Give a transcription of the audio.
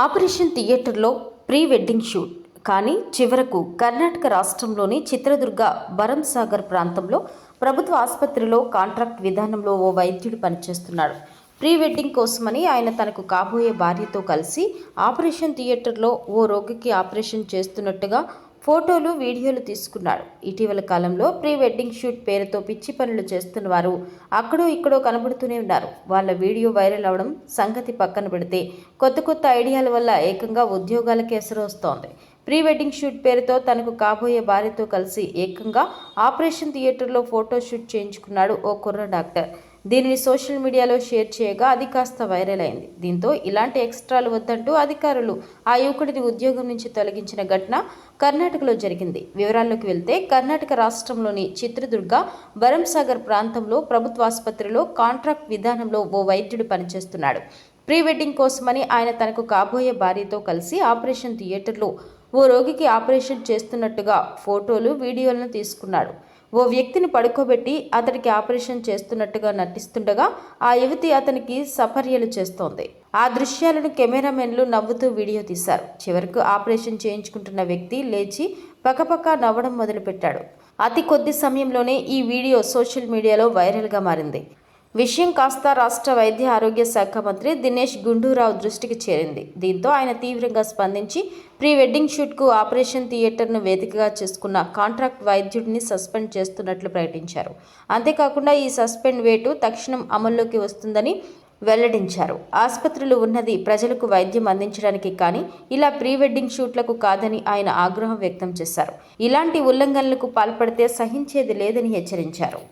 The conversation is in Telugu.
ఆపరేషన్ థియేటర్లో ప్రీ వెడ్డింగ్ షూట్. కానీ చివరకు కర్ణాటక రాష్ట్రంలోని చిత్రదుర్గ బరంసాగర్ ప్రాంతంలో ప్రభుత్వ ఆసుపత్రిలో కాంట్రాక్ట్ విధానంలో ఓ వైద్యుడు పనిచేస్తున్నాడు. ప్రీ వెడ్డింగ్ కోసమని ఆయన తనకు కాబోయే భార్యతో కలిసి ఆపరేషన్ థియేటర్లో ఓ రోగికి ఆపరేషన్ చేస్తున్నట్టుగా ఫోటోలు వీడియోలు తీసుకున్నాడు ఇటీవల కాలంలో ప్రీ వెడ్డింగ్ షూట్ పేరుతో పిచ్చి పనులు చేస్తున్న వారు అక్కడో ఇక్కడో కనబడుతూనే ఉన్నారు. వాళ్ళ వీడియో వైరల్ అవడం సంగతి పక్కన పెడితే కొత్త కొత్త ఐడియాల వల్ల ఏకంగా ఉద్యోగాలకే ఎసరు వస్తోంది ప్రీ వెడ్డింగ్ షూట్ పేరుతో తనకు కాబోయే భార్యతో కలిసి ఏకంగా ఆపరేషన్ థియేటర్లో ఫోటో షూట్ చేయించుకున్నాడు ఓ కుర్ర డాక్టర్. దీనిని సోషల్ మీడియాలో షేర్ చేయగా అది కాస్త వైరల్ అయింది. దీంతో ఇలాంటి ఎక్స్ట్రాలు వద్దంటూ అధికారులు ఆ యువకుడిని ఉద్యోగం నుంచి తొలగించిన ఘటన కర్ణాటకలో జరిగింది. వివరాల్లోకి వెళ్తే కర్ణాటక రాష్ట్రంలోని చిత్రదుర్గ భరంసాగర్ ప్రాంతంలో ప్రభుత్వ ఆసుపత్రిలో కాంట్రాక్ట్ విధానంలో ఓ వైద్యుడు పనిచేస్తున్నాడు. ప్రీ వెడ్డింగ్ కోసమని ఆయన తనకు కాబోయే భార్యతో కలిసి ఆపరేషన్ థియేటర్లో ఓ రోగికి ఆపరేషన్ చేస్తున్నట్టుగా ఫోటోలు వీడియోలను తీసుకున్నాడు. ఓ వ్యక్తిని పడుకోబెట్టి అతడికి ఆపరేషన్ చేస్తున్నట్టుగా నటిస్తుండగా ఆ యువతి అతనికి సపర్యలు చేస్తోంది. ఆ దృశ్యాలను కెమెరామెన్లు నవ్వుతూ వీడియో తీశారు. చివరకు ఆపరేషన్ చేయించుకుంటున్న వ్యక్తి లేచి పకపక నవ్వడం మొదలుపెట్టాడు. అతి కొద్ది సమయంలోనే ఈ వీడియో సోషల్ మీడియాలో వైరల్గా మారింది. విషయం కాస్త రాష్ట్ర వైద్య ఆరోగ్య శాఖ మంత్రి దినేష్ గుండూరావు దృష్టికి చేరింది. దీంతో ఆయన తీవ్రంగా స్పందించి ప్రీ వెడ్డింగ్ షూట్కు ఆపరేషన్ థియేటర్ను వేదికగా చేసుకున్న కాంట్రాక్ట్ వైద్యుడిని సస్పెండ్ చేస్తున్నట్లు ప్రకటించారు. అంతేకాకుండా ఈ సస్పెండ్ వేటు తక్షణం అమల్లోకి వస్తుందని వెల్లడించారు. ఆసుపత్రులు ఉన్నది ప్రజలకు వైద్యం అందించడానికి కానీ ఇలా ప్రీ వెడ్డింగ్ షూట్లకు కాదని ఆయన ఆగ్రహం వ్యక్తం చేశారు. ఇలాంటి ఉల్లంఘనలకు పాల్పడితే సహించేది లేదని హెచ్చరించారు.